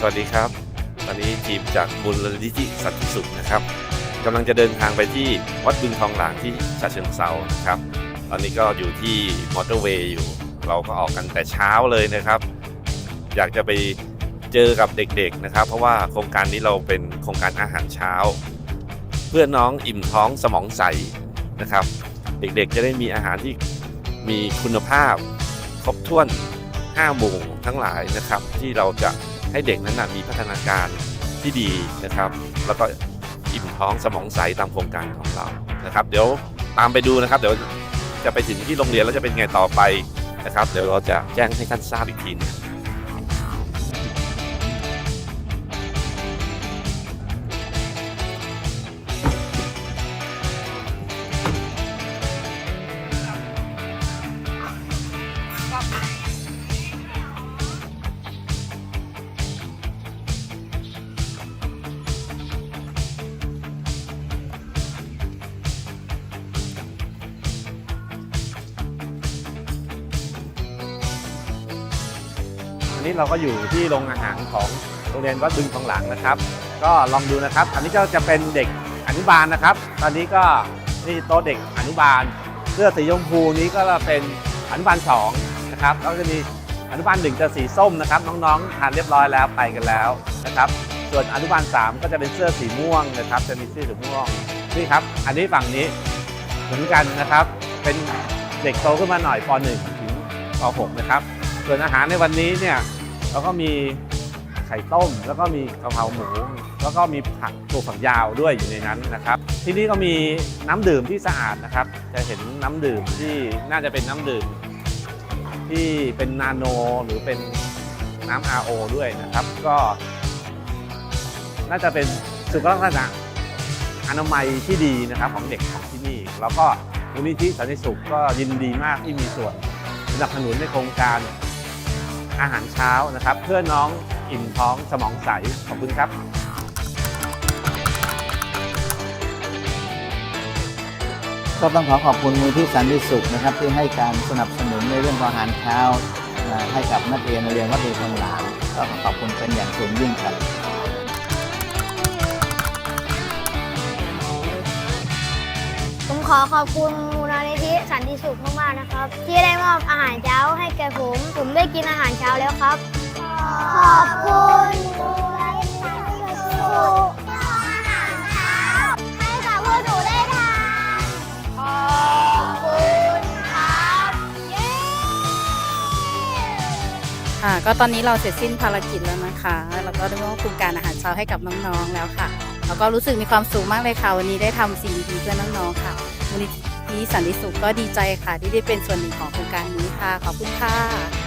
สวัสดีครับ ตอนนี้ทีมจากบุญนิธิสันติสุขนะครับกำลังจะเดินทางไปที่วัดบึงทองหลางที่ฉะเชิงเซานะครับ ตอนนี้ก็อยู่ที่มอเตอร์เวย์อยู่ เราก็ออกกันแต่เช้าเลยนะครับ อยากจะไปเจอกับเด็กๆนะครับ เพราะว่าโครงการนี้เราเป็นโครงการอาหารเช้า เพื่อน้องอิ่มท้องสมองใสนะครับ เด็กๆจะได้มีอาหารที่มีคุณภาพ ครบถ้วน5หมู่ทั้งหลายนะครับที่เราจะ ให้เด็กนั้นนะมีพัฒนาการที่ดีนะครับ แล้วก็อิ่มท้องสมองใสตามโครงการของเรานะครับ เดี๋ยวตามไปดูนะครับ เดี๋ยวจะไปถึงที่โรงเรียนแล้วจะเป็นไงต่อไปนะครับ เดี๋ยวเราจะแจ้งให้ท่านทราบอีกทีนึง อันนี้เราก็อยู่ที่โรงอาหารของโรงเรียนวัดบึงทองหลางนะครับ ก็ลองดูนะครับ อันนี้ก็จะเป็นเด็กอนุบาลนะครับ ตอนนี้ก็นี่โต๊ะเด็กอนุบาลเสื้อสีชมพูนี้ก็เป็นอนุบาลสองนะครับแล้วก็จะมีอนุบาลหนึ่งจะสีส้มนะครับ น้องๆทานเรียบร้อยแล้วไปกันแล้วนะครับส่วนอนุบาลสามก็จะเป็นเสื้อสีม่วงนะครับ จะมีเสื้อสีม่วงนี่ครับ อันนี้ฝั่งนี้เหมือนกันนะครับ เป็นเด็กโตขึ้นมาหน่อยป .1 ถึงป .6 นะครับ ส่วนอาหารในวันนี้เนี่ยเราก็มีไข่ต้ม แล้วก็มีกะเพราหมู แล้วก็มีผักตัวฝักยาวด้วยอยู่ในนั้นนะครับ ที่นี่ก็มีน้ำดื่มที่สะอาดนะครับ จะเห็นน้ำดื่มที่น่าจะเป็นน้ำดื่ม ที่เป็นนาโนหรือเป็นน้ำ RO ด้วยนะครับ ก็ น่าจะเป็นสุขลักษณะอนามัยที่ดีนะครับของเด็กของที่นี่ แล้วก็มูลนิธิสันติสุขก็ยินดีมากที่มีส่วนสนับสนุนในโครงการ อาหารเช้านะครับ เพื่อน้องอิ่มท้องสมองใส ขอบคุณครับก็ต้องขอขอบคุณมูลที่สันติสุขนะครับ ที่ให้การสนับสนุนในเรื่องของอาหารเช้าให้กับนักเรียนโรงเรียนวัดดีทองหลางก็ขอบคุณเป็นอย่างสูงยิ่งครับ ขอขอบคุณมูลนิธิสันติสุขมากๆนะครับ ที่ได้มอบอาหารเช้าให้แก่ผม ผมได้กินอาหารเช้าแล้วครับ ขอบคุณมูลนิธิสันติสุขมอบอาหารเช้าให้กับพวกหนูได้ทานขอบคุณครับเย้ค่ะก็ตอนนี้เราเสร็จสิ้นภารกิจแล้วนะคะ แล้วก็ได้มอบโครงการอาหารเช้าให้กับน้องๆแล้วค่ะ แล้วก็รู้สึกมีความสุขมากเลยค่ะ วันนี้ได้ทำสิ่งดีๆเพื่อน้องๆค่ะ มูลนิธิสันติสุขก็ดีใจค่ะ ที่ได้เป็นส่วนหนึ่งของโครงการนี้ค่ะ ขอบคุณค่ะ